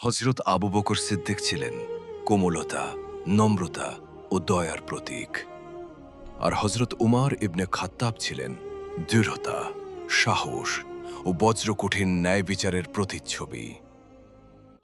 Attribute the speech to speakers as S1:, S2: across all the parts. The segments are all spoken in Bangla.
S1: হজরত আবু বকর সিদ্দিক ছিলেন কোমলতা, নম্রতা ও দয়ার প্রতীক। আর হজরত উমার ইবনে খাত্তাব ছিলেন দৃঢ়তা, সাহস ও বজ্রকঠিন ন্যায় বিচারের প্রতিচ্ছবি।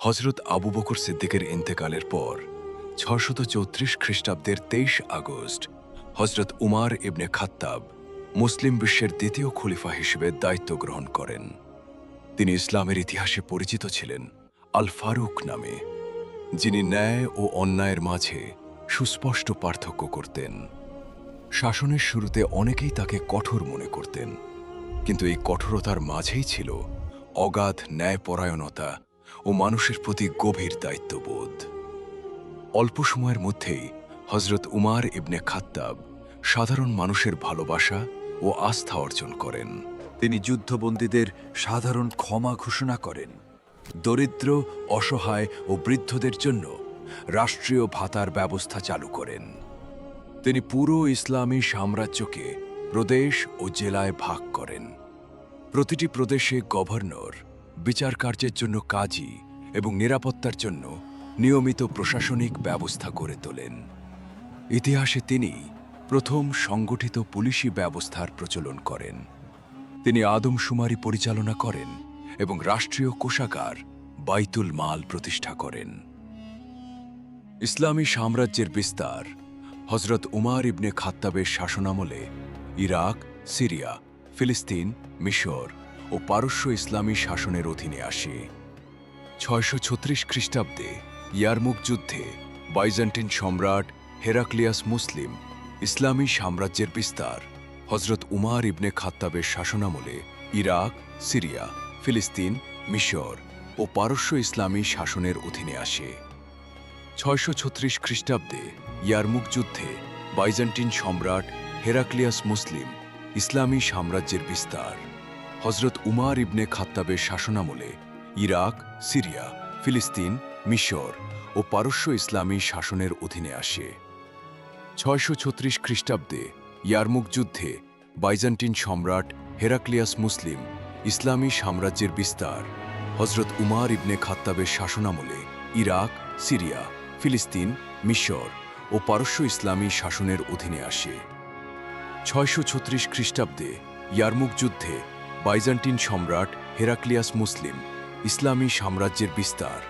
S1: হজরত আবু বকর সিদ্দিকের ইন্তেকালের পর ছশত চৌত্রিশ খ্রিস্টাব্দের তেইশ আগস্ট হজরত উমার ইবনে খাত্তাব মুসলিম বিশ্বের দ্বিতীয় খলিফা হিসেবে দায়িত্ব গ্রহণ করেন। তিনি ইসলামের ইতিহাসে পরিচিত ছিলেন। আল ফারুক নামে, যিনি ন্যায় ও অন্যায়ের মাঝে সুস্পষ্ট পার্থক্য করতেন। শাসনের শুরুতে অনেকেই তাকে কঠোর মনে করতেন, কিন্তু এই কঠোরতার মাঝেই ছিল অগাধ ন্যায়পরায়ণতা ও মানুষের প্রতি গভীর দায়িত্ববোধ। অল্প সময়ের মধ্যেই হজরত উমার ইবনে খাত্তাব সাধারণ মানুষের ভালোবাসা ও আস্থা অর্জন করেন।
S2: তিনি যুদ্ধবন্দীদের সাধারণ ক্ষমা ঘোষণা করেন। দরিদ্র, অসহায় ও বৃদ্ধদের জন্য রাষ্ট্রীয় ভাতার ব্যবস্থা চালু করেন। তিনি পুরো ইসলামী সাম্রাজ্যকে প্রদেশ ও জেলায় ভাগ করেন। প্রতিটি প্রদেশে গভর্নর বিচার কার্যের জন্য কাজী এবং নিরাপত্তার জন্য নিয়মিত প্রশাসনিক ব্যবস্থা গড়ে তোলেন। ইতিহাসে তিনি প্রথম সংগঠিত পুলিশি ব্যবস্থার প্রচলন করেন। তিনি আদমশুমারি পরিচালনা করেন। এবং রাষ্ট্রীয় কোষাগার বাইতুল মাল প্রতিষ্ঠা করেন। ইসলামী সাম্রাজ্যের বিস্তার হজরত উমার ইবনে খাত্তাবের শাসনামলে ইরাক, সিরিয়া, ফিলিস্তিন, মিশর ও পারস্য ইসলামী শাসনের অধীনে আসে। ছয়শো ছত্রিশ খ্রিস্টাব্দে ইয়ারমুক যুদ্ধে বাইজেন্টিন সম্রাট হেরাক্লিয়াস মুসলিম ইসলামী সাম্রাজ্যের বিস্তার হজরত উমার ইবনে খাত্তাবের শাসনামলে ইরাক, সিরিয়া ফিলিস্তিন, মিশর ও পারস্য ইসলামী শাসনের অধীনে আসে। ছয়শো ছত্রিশ খ্রিস্টাব্দে ইয়ারমুক যুদ্ধে বাইজেন্টিন সম্রাট হেরাক্লিয়াস মুসলিম ইসলামী সাম্রাজ্যের বিস্তার। হজরত উমার ইবনে খাত্তাবের শাসনামলে ইরাক, সিরিয়া, ফিলিস্তিন, মিশর ও পারস্য ইসলামী শাসনের অধীনে আসে। ছয়শো ছত্রিশ খ্রিস্টাব্দে ইয়ারমুক যুদ্ধে বাইজেন্টিন সম্রাট হেরাক্লিয়াস মুসলিম ইসলামী সাম্রাজ্যের বিস্তার হজরত উমার ইবনে খাত্তাবের শাসনামলে ইরাক, সিরিয়া, ফিলিস্তিন, মিশর ও পারস্য ইসলামী শাসনের অধীনে আসে। ছয়শো ছত্রিশ খ্রিস্টাব্দে ইয়ারমুক যুদ্ধে বাইজেন্টিন সম্রাট হেরাক্লিয়াস মুসলিম ইসলামী সাম্রাজ্যের বিস্তার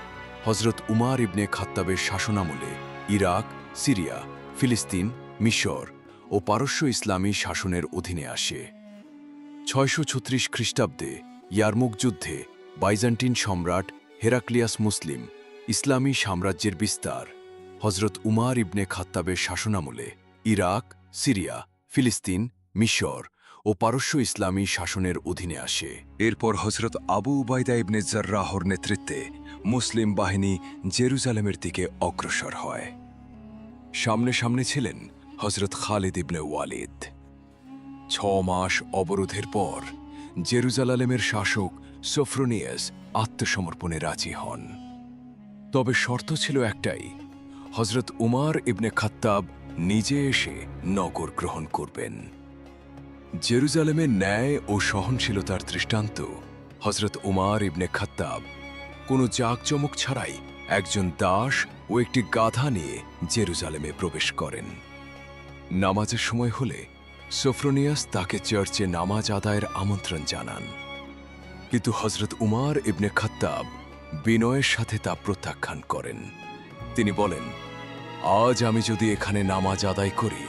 S2: হজরত উমার ইবনে খাত্তাবের শাসনামলে ইরাক, সিরিয়া, ফিলিস্তিন, মিশর ও পারস্য ইসলামী শাসনের অধীনে আসে। ছয়শো ছত্রিশ খ্রিস্টাব্দে ইয়ারমুক যুদ্ধে বাইজেন্টিন সম্রাট হেরাক্লিয়াস মুসলিম ইসলামী সাম্রাজ্যের বিস্তার হজরত উমার ইবনে খাত্তাবের শাসনামলে ইরাক, সিরিয়া, ফিলিস্তিন, মিশর ও পারস্য ইসলামী শাসনের অধীনে আসে। এরপর হজরত আবু উবায়দা ইবনে জার্রাহর নেতৃত্বে মুসলিম বাহিনী জেরুজালেমের দিকে অগ্রসর হয়। সামনে সামনে ছিলেন হজরত খালিদ ইবনে ওয়ালিদ। ছ মাস অবরোধের পর জেরুজালালেমের শাসক সোফ্রোনিয়াস আত্মসমর্পণে রাজি হন। তবে শর্ত ছিল একটাই হজরত উমার ইবনে খাত্তাব নিজে এসে নগর গ্রহণ করবেন। জেরুজালেমের ন্যায় ও সহনশীলতার দৃষ্টান্ত হজরত উমার ইবনে খাত্তাব। কোনো জাঁকজমক ছাড়াই একজন দাস ও একটি গাধা নিয়ে জেরুজালেমে প্রবেশ করেন। নামাজের সময় হলে সোফ্রোনিয়াস তাকে চার্চে নামাজ আদায়ের আমন্ত্রণ জানান। কিন্তু হজরত উমার ইবনে খাত্তাব বিনয়ের সাথে তা প্রত্যাখ্যান করেন। তিনি বলেন, আজ আমি যদি এখানে নামাজ আদায় করি,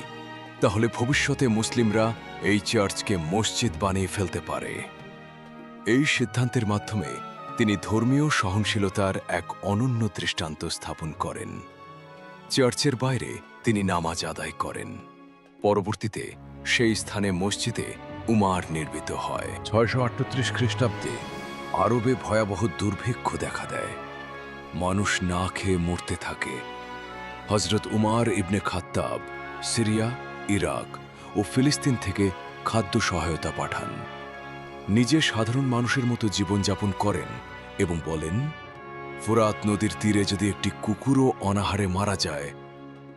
S2: তাহলে ভবিষ্যতে মুসলিমরা এই চার্চকে মসজিদ বানিয়ে ফেলতে পারে। এই সিদ্ধান্তের মাধ্যমে তিনি ধর্মীয় সহনশীলতার এক অনন্য দৃষ্টান্ত স্থাপন করেন। চার্চের বাইরে তিনি নামাজ আদায় করেন। পরবর্তীতে সেই স্থানে মসজিদে উমার নির্মিত হয়। ছয়শো আটত্রিশ খ্রিস্টাব্দে আরবে ভয়াবহ দুর্ভিক্ষ দেখা দেয়। মানুষ না খেয়ে মরতে থাকে। হজরত Umar ibn Khattab Syria, Iraq ও ফিলিস্তিন থেকে খাদ্য সহায়তা পাঠান। নিজে সাধারণ মানুষের মতো জীবনযাপন করেন এবং বলেন, ফুরাত নদীর তীরে যদি একটি কুকুরও অনাহারে মারা যায়,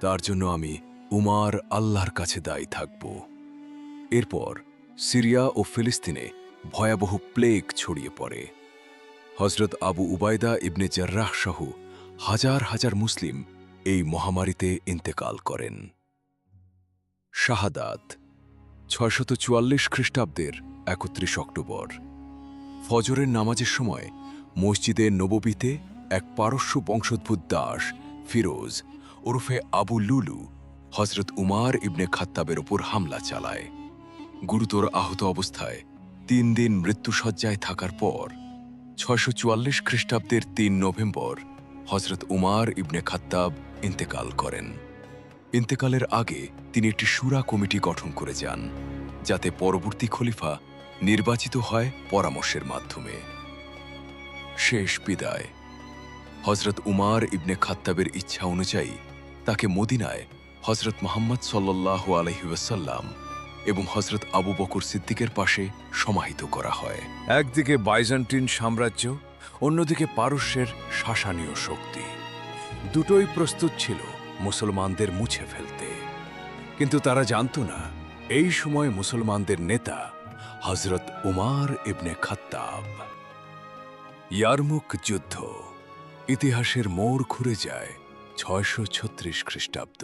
S2: তার জন্য আমি উমার আল্লাহর কাছে দায়ী থাকব। এরপর সিরিয়া ও ফিলিস্তিনে ভয়াবহ প্লেগ ছড়িয়ে পড়ে। হজরত আবু উবায়দা ইবনে জার্রাহ সহ হাজার হাজার মুসলিম এই মহামারীতে ইন্তেকাল করেন। শাহাদাত, ছয়শত চুয়াল্লিশ খ্রিস্টাব্দের একত্রিশ অক্টোবর, ফজরের নামাজের সময় মসজিদে নববীতে এক পারস্য বংশোদ্ভূত দাস ফিরোজ ওরফে আবু লুলু হজরত উমার ইবনে খাত্তাবের ওপর হামলা চালায়। গুরুতর আহত অবস্থায় তিন দিন মৃত্যুসজ্জায় থাকার পর ছয়শো চুয়াল্লিশ খ্রিস্টাব্দের তিন নভেম্বর হজরত উমার ইবনে খাত্তাব ইন্তেকাল করেন। ইন্তেকালের আগে তিনি একটি সুরা কমিটি গঠন করে যান, যাতে পরবর্তী খলিফা নির্বাচিত হয় পরামর্শের মাধ্যমে। শেষ বিদায়। হজরত উমার ইবনে খাত্তাবের ইচ্ছা অনুযায়ী তাকে মদিনায় হজরত মোহাম্মদ সাল্লাহ আলহিউসাল্লাম এবং হজরত আবু বকর সিদ্দিকের পাশে সমাহিত করা হয়। একদিকে বাইজান্টিন সাম্রাজ্য, অন্যদিকে পারস্যের শাসানীয় শক্তি। দুটোই প্রস্তুত ছিল মুসলমানদের মুছে ফেলতে। কিন্তু তারা জানত না, এই সময় মুসলমানদের নেতা হজরত উমার ইবনে খাত্তাব। ইয়ারমুক যুদ্ধ ইতিহাসের মোড় ঘুরে যায় ছয়শো ছত্রিশ খ্রিস্টাব্দ।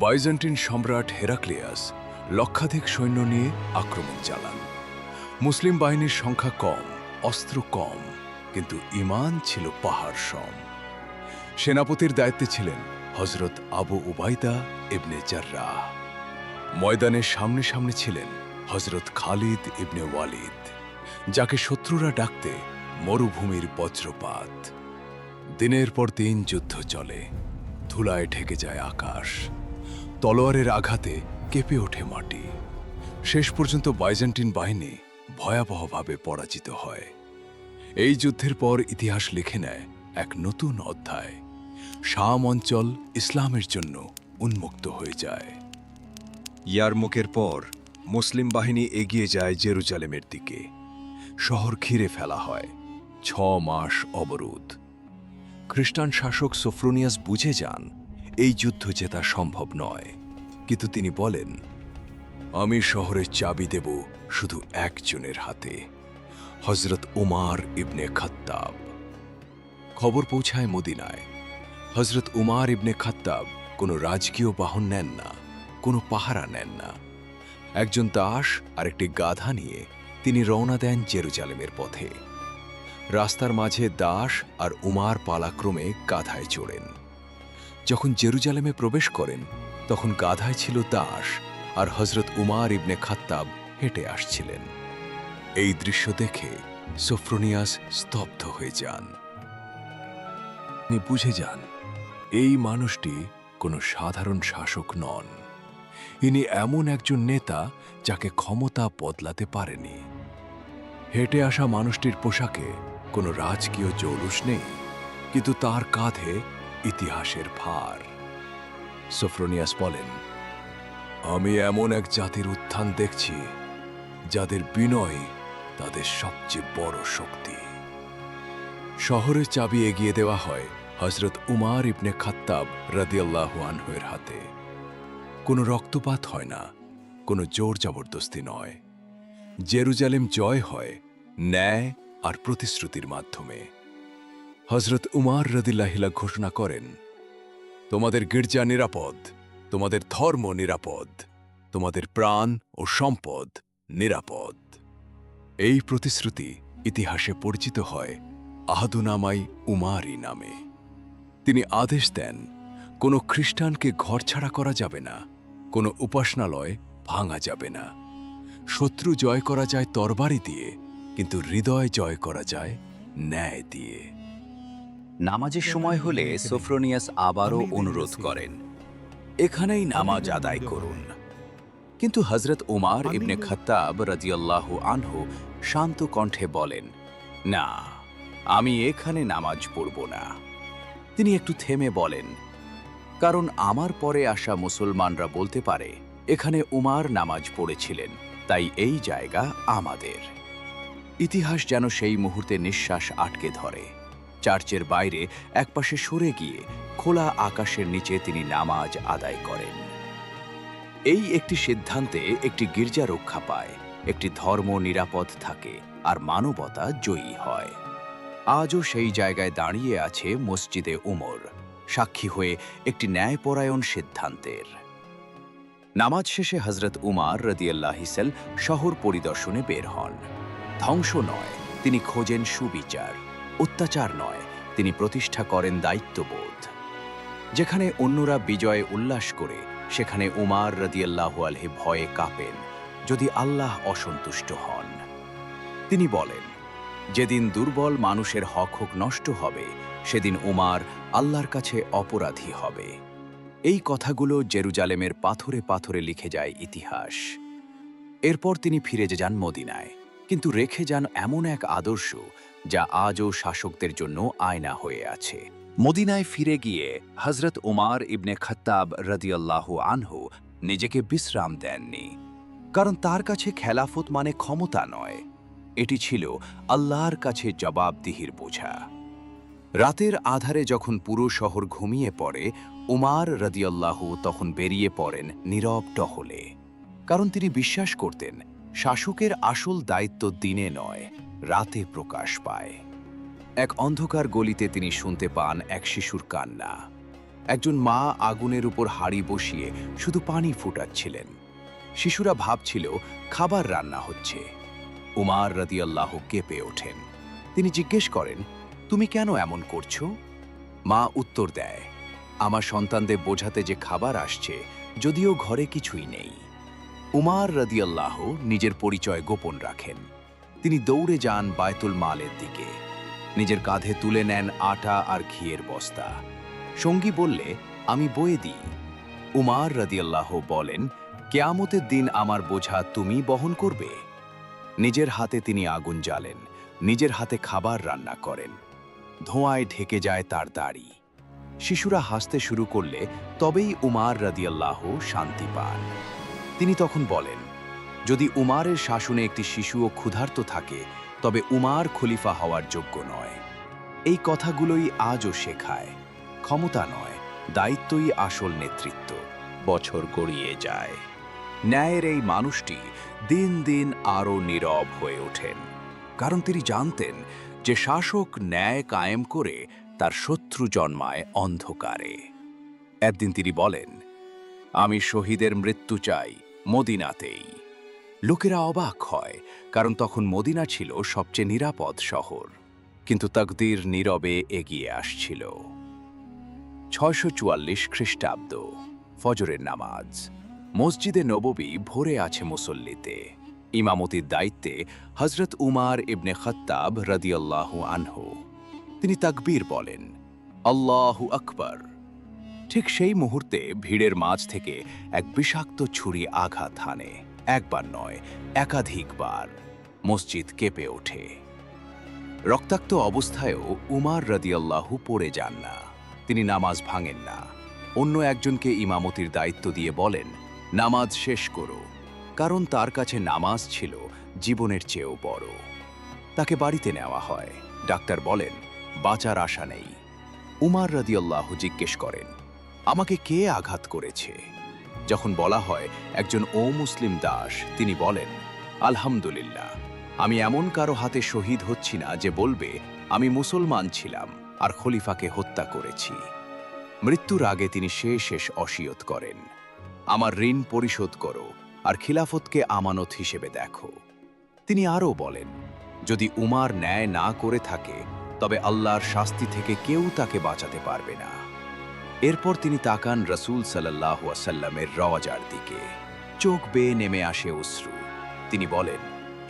S2: বাইজেন্টিন সম্রাট হেরাক্লিয়াস লক্ষাধিক সৈন্য নিয়ে আক্রমণ চালান। মুসলিম বাহিনীর সংখ্যা কম, অস্ত্র কম, কিন্তু ইমান ছিল পাহাড় সম। সেনাপতির দায়িত্বে ছিলেন হজরত আবু উবাইদা ইবনে জার্রাহ। ময়দানের সামনে সামনে ছিলেন হজরত খালিদ ইবনে ওয়ালিদ, যাকে শত্রুরা ডাকতে মরুভূমির বজ্রপাত। দিনের পর দিন যুদ্ধ চলে, ধুলায় ঢেকে যায় আকাশ। তলোয়ারের আঘাতে কেঁপে ওঠে মাটি। শেষ পর্যন্ত বাইজেন্টিন বাহিনী ভয়াবহভাবে পরাজিত হয়। এই যুদ্ধের পর ইতিহাস লিখে নেয় এক নতুন অধ্যায়। শাম অঞ্চল ইসলামের জন্য উন্মুক্ত হয়ে যায়।
S1: ইয়ারমুকের পর মুসলিম বাহিনী এগিয়ে যায় জেরুজালেমের দিকে।
S2: শহর ঘিরে ফেলা হয়। ছ মাস অবরোধ। খ্রিস্টান শাসক সোফ্রোনিয়াস বুঝে যান, এই যুদ্ধ জেতা সম্ভব নয়। কিন্তু তিনি বলেন, আমি শহরের চাবি দেব শুধু একজনের হাতে হজরত উমার ইবনে খাত্তাব। খবর পৌঁছায় মদিনায়। হজরত উমার ইবনে খাত্তাব কোনো রাজকীয় বাহন নেন না, কোনো পাহারা নেন না। একজন দাস আর একটি গাধা নিয়ে তিনি রওনা দেন জেরুজালেমের পথে। রাস্তার মাঝে দাস আর উমার পালাক্রমে গাধায় চড়েন। যখন জেরুজালেমে প্রবেশ করেন তখন গাধায় ছিল দাস আর হজরত উমার ইবনে খাত্তাব হেঁটে আসছিলেন। এই দৃশ্য দেখে সোফ্রোনিয়াস স্তব্ধ হয়ে যান। তিনি বুঝে যান, এই মানুষটি কোনো সাধারণ শাসক নন। ইনি এমন একজন নেতা যাকে ক্ষমতা বদলাতে পারেনি। হেঁটে আসা মানুষটির পোশাকে কোনো রাজকীয় জৌলুস নেই, কিন্তু তার কাঁধে ইতিহাসের ভার। সোফ্রোনিয়াস বলেন, আমি এমন এক জাতির উত্থান দেখছি, যাদের বিনয় তাদের সবচেয়ে বড় শক্তি। শহরের চাবি এগিয়ে দেওয়া হয় হজরত উমার ইবনে খাত্তাব রাদিয়াল্লাহু আনহুয়ের হাতে। কোনো রক্তপাত হয় না, কোনো জোর জবরদস্তি নয়। জেরুজালেম জয় হয় ন্যায় আর প্রতিশ্রুতির মাধ্যমে। হজরত উমার রদিল্লাহিলা ঘোষণা করেন তোমাদের গির্জা নিরাপদ, তোমাদের ধর্ম নিরাপদ, তোমাদের প্রাণ ও সম্পদ নিরাপদ। এই প্রতিশ্রুতি ইতিহাসে পরিচিত হয় আহাদুনামাই উমারি নামে। তিনি আদেশ দেন, কোনো খ্রিস্টানকে ঘরছাড়া করা যাবে না, কোনো উপাসনালয় ভাঙা যাবে না। শত্রু জয় করা যায় তরবারি দিয়ে, কিন্তু হৃদয় জয় করা যায় ন্যায় দিয়ে।
S3: নামাজের সময় হলে সোফ্রোনিয়াস আবারও অনুরোধ করেন। এখানেই নামাজ আদায় করুন। কিন্তু হজরত উমার ইবনে খত্তাব রাজিয়াল্লাহু আনহু শান্ত কণ্ঠে বলেন, না, আমি এখানে নামাজ পড়ব না। তিনি একটু থেমে বলেন, কারণ আমার পরে আসা মুসলমানরা বলতে পারে, এখানে উমার নামাজ পড়েছিলেন, তাই এই জায়গা আমাদের। ইতিহাস যেন সেই মুহূর্তে নিঃশ্বাস আটকে ধরে। চার্চের বাইরে একপাশে সরে গিয়ে খোলা আকাশের নিচে তিনি নামাজ আদায় করেন। এই একটি সিদ্ধান্তে একটি গির্জা রক্ষা পায়, একটি ধর্ম নিরাপদ থাকে, আর মানবতা জয়ী হয়। আজও সেই জায়গায় দাঁড়িয়ে আছে মসজিদে উমর, সাক্ষী হয়ে একটি ন্যায়পরায়ণ সিদ্ধান্তের। নামাজ শেষে হজরত উমার রদিয়াল্লাহিসেল শহর পরিদর্শনে বের হন। ধ্বংস নয়, তিনি খোঁজেন সুবিচার। অত্যাচার নয়, তিনি প্রতিষ্ঠা করেন দায়িত্ববোধ। যেখানে অন্যরা বিজয়ে উল্লাস করে, সেখানে উমার রদিয়াল্লাহু আলহে ভয়ে কাঁপেন, যদি আল্লাহ অসন্তুষ্ট হন। তিনি বলেন, যেদিন দুর্বল মানুষের হক হক নষ্ট হবে, সেদিন উমার আল্লাহর কাছে অপরাধী হবে। এই কথাগুলো জেরুজালেমের পাথরে পাথরে লিখে যায় ইতিহাস। এরপর তিনি ফিরে যে যান মদিনায়, কিন্তু রেখে যান এমন এক আদর্শ যা আজও শাসকদের জন্য আয়না হয়ে আছে। মদিনায় ফিরে গিয়ে হজরত উমার ইবনে খত্তাব রদিয়াল্লাহু আনহু নিজেকে বিশ্রাম দেননি। কারণ তার কাছে খেলাফত মানে ক্ষমতা নয়। এটি ছিল আল্লাহর কাছে জবাবদিহির বোঝা। রাতের আধারে যখন পুরো শহর ঘুমিয়ে পড়ে, উমার রদিয়াল্লাহু তখন বেরিয়ে পড়েন নীরব টহলে। কারণ তিনি বিশ্বাস করতেন, শাসকের আসল দায়িত্ব দিনে নয়। রাতে প্রকাশ পায়। এক অন্ধকার গলিতে তিনি শুনতে পান এক শিশুর কান্না। একজন মা আগুনের উপর হাড়ি বসিয়ে শুধু পানি ফুটাচ্ছিলেন। শিশুরা ভাবছিল, খাবার রান্না হচ্ছে। উমার রদিয়াল্লাহ কেঁপে ওঠেন। তিনি জিজ্ঞেস করেন, তুমি কেন এমন করছ? মা উত্তর দেয়, আমার সন্তানদের বোঝাতে যে খাবার আসছে, যদিও ঘরে কিছুই নেই। উমার রদিয়াল্লাহ নিজের পরিচয় গোপন রাখেন। তিনি দৌড়ে যান বায়তুল মালের দিকে। নিজের কাঁধে তুলে নেন আটা আর ঘিয়ের বস্তা। সঙ্গী বললে, আমি বয়ে দিই। উমার রদিয়াল্লাহ বলেন, কেয়ামতের দিন আমার বোঝা তুমি বহন করবে? নিজের হাতে তিনি আগুন জ্বালেন, নিজের হাতে খাবার রান্না করেন। ধোঁয়ায় ঢেকে যায় তার দাড়ি। শিশুরা হাসতে শুরু করলে তবেই উমার রাদিয়াল্লাহ শান্তি পান। তিনি তখন বলেন যদি উমারের শাসনে একটি শিশুও ক্ষুধার্ত থাকে, তবে উমার খলিফা হওয়ার যোগ্য নয়। এই কথাগুলোই আজও শেখায়। ক্ষমতা নয়, দায়িত্বই আসল নেতৃত্ব। বছর গড়িয়ে যায়। ন্যায়ের এই মানুষটি দিন দিন আরও নীরব হয়ে ওঠেন। কারণ তিনি জানতেন যে শাসক ন্যায় কায়েম করে তার শত্রু জন্মায় অন্ধকারে। একদিন তিনি বলেন, আমি শহীদের মৃত্যু চাই মদিনাতেই। লোকেরা অবাক হয়, কারণ তখন মদিনা ছিল সবচেয়ে নিরাপদ শহর। কিন্তু তকদির নীরবে এগিয়ে আসছিল। ছয়শো চুয়াল্লিশ খ্রিস্টাব্দ, ফজরের নামাজ। মসজিদে নববী ভরে আছে মুসল্লিতে। ইমামতির দায়িত্বে হজরত উমার ইবনে খত্তাব রদিয়াল্লাহু আনহু। তিনি তাকবীর বলেন, আল্লাহু আকবর। ঠিক সেই মুহূর্তে ভিড়ের মাঝ থেকে এক বিষাক্ত ছুরি আঘাত হানে। একবার নয়, একাধিকবার। মসজিদ কেঁপে ওঠে। রক্তাক্ত অবস্থায়ও উমার রদিয়াল্লাহু পড়ে যান না। তিনি নামাজ ভাঙেন না। অন্য একজনকে ইমামতির দায়িত্ব দিয়ে বলেন, নামাজ শেষ করো। কারণ তার কাছে নামাজ ছিল, জীবনের চেয়েও বড়। তাকে বাড়িতে নেওয়া হয়। ডাক্তার বলেন, বাঁচার আশা নেই। উমার রদিয়াল্লাহ জিজ্ঞেস করেন, আমাকে কে আঘাত করেছে? যখন বলা হয় একজন ও মুসলিম দাস, তিনি বলেন, আলহামদুলিল্লাহ, আমি এমন কারও হাতে শহীদ হচ্ছি না যে বলবে, আমি মুসলমান ছিলাম আর খলিফাকে হত্যা করেছি। মৃত্যুর আগে তিনি শেষ শেষ অসিয়ত করেন। আমার ঋণ পরিশোধ করো আর খিলাফতকে আমানত হিসেবে দেখো। তিনি আরও বলেন, যদি উমার ন্যায় না করে থাকে, তবে আল্লাহর শাস্তি থেকে কেউ তাকে বাঁচাতে পারবে না। এরপর তিনি তাকান রসুল সাল্লাহ আসাল্লামের রওয়াজার দিকে। চোখ বেয়ে নেমে আসে অশ্রু। তিনি বলেন,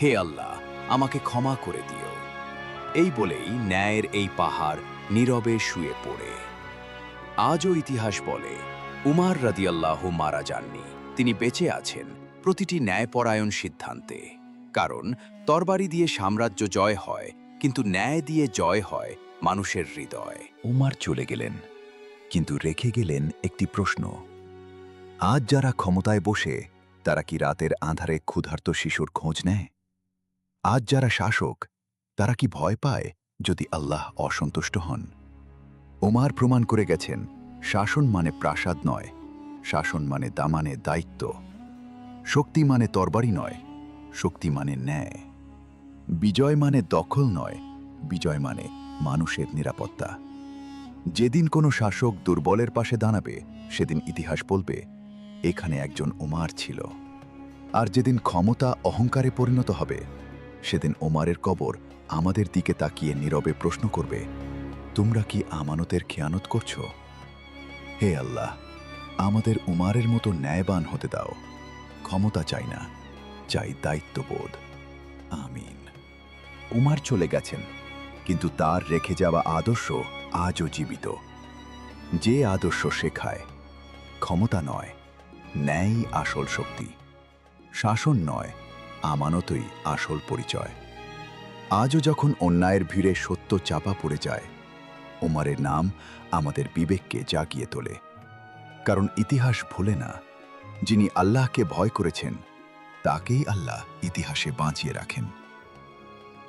S3: হে আল্লাহ, আমাকে ক্ষমা করে দিও। এই বলেই ন্যায়ের এই পাহাড় নীরবে শুয়ে পড়ে। আজও ইতিহাস বলে, উমার রাদিয়াল্লাহ মারা যাননি। তিনি বেঁচে আছেন প্রতিটি ন্যায়পরায়ণ সিদ্ধান্তে। কারণ, তরবারি দিয়ে সাম্রাজ্য জয় হয়, কিন্তু ন্যায় দিয়ে জয় হয় মানুষের হৃদয়।
S4: উমার চলে গেলেন। কিন্তু রেখে গেলেন একটি প্রশ্ন। আজ যারা ক্ষমতায় বসে, তারা কি রাতের আধারে ক্ষুধার্ত শিশুর খোঁজ নেয়? আজ যারা শাসক, তারা কি ভয় পায় যদি আল্লাহ অসন্তুষ্ট হন? ওমার প্রমাণ করে গেছেন, শাসন মানে প্রাসাদ নয়, শাসন মানে দামানে দায়িত্ব। শক্তি মানে তরবারি নয়, শক্তি মানে ন্যায়। বিজয় মানে দখল নয়, বিজয় মানে মানুষের নিরাপত্তা। যেদিন কোনো শাসক দুর্বলের পাশে দাঁড়াবে, সেদিন ইতিহাস বলবে, এখানে একজন ওমার ছিল। আর যেদিন ক্ষমতা অহংকারে পরিণত হবে, সেদিন ওমারের কবর আমাদের দিকে তাকিয়ে নীরবে প্রশ্ন করবে, তোমরা কি আমানতের খেয়ানত করছ? হে আল্লাহ, আমাদের উমারের মতো ন্যায়বান হতে দাও। ক্ষমতা চাই না, চাই দায়িত্ববোধ। আমিন। উমার চলে গেছেন, কিন্তু তার রেখে যাওয়া আদর্শ আজও জীবিত। যে আদর্শ শেখায়, ক্ষমতা নয়, ন্যায় আসল শক্তি। শাসন নয়, আমানতই আসল পরিচয়। আজও যখন অন্যায়ের ভিড়ে সত্য চাপা পড়ে যায়, ওমারের নাম আমাদের বিবেককে জাগিয়ে তোলে। কারণ ইতিহাস ভোলে না, যিনি আল্লাহকে ভয় করেছেন, তাকেই আল্লাহ ইতিহাসে বাঁচিয়ে রাখেন।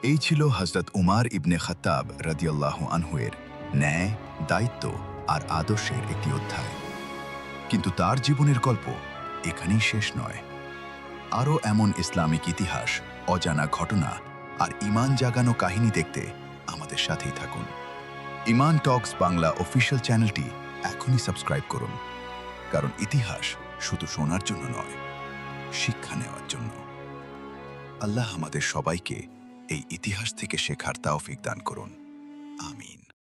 S4: এই ছিল হজরত উমার ইবনে খত্তাব রাদিয়াল্লাহ আনহুয়ের ন্যায়, দায়িত্ব আর আদর্শের একটি অধ্যায়। কিন্তু তার জীবনের গল্প এখানেই শেষ নয়। আরও এমন ইসলামিক ইতিহাস, অজানা ঘটনা আর ইমান জাগানো কাহিনী দেখতে আমাদের সাথেই থাকুন। ইমান টক্স বাংলা অফিসিয়াল চ্যানেলটি এখনই সাবস্ক্রাইব করুন। কারণ ইতিহাস শুধু শোনার জন্য নয়, শিক্ষা নেওয়ার জন্য। আল্লাহ আমাদের সবাইকে এই ইতিহাস থেকে শেখার তাওফিক দান করুন। আমিন।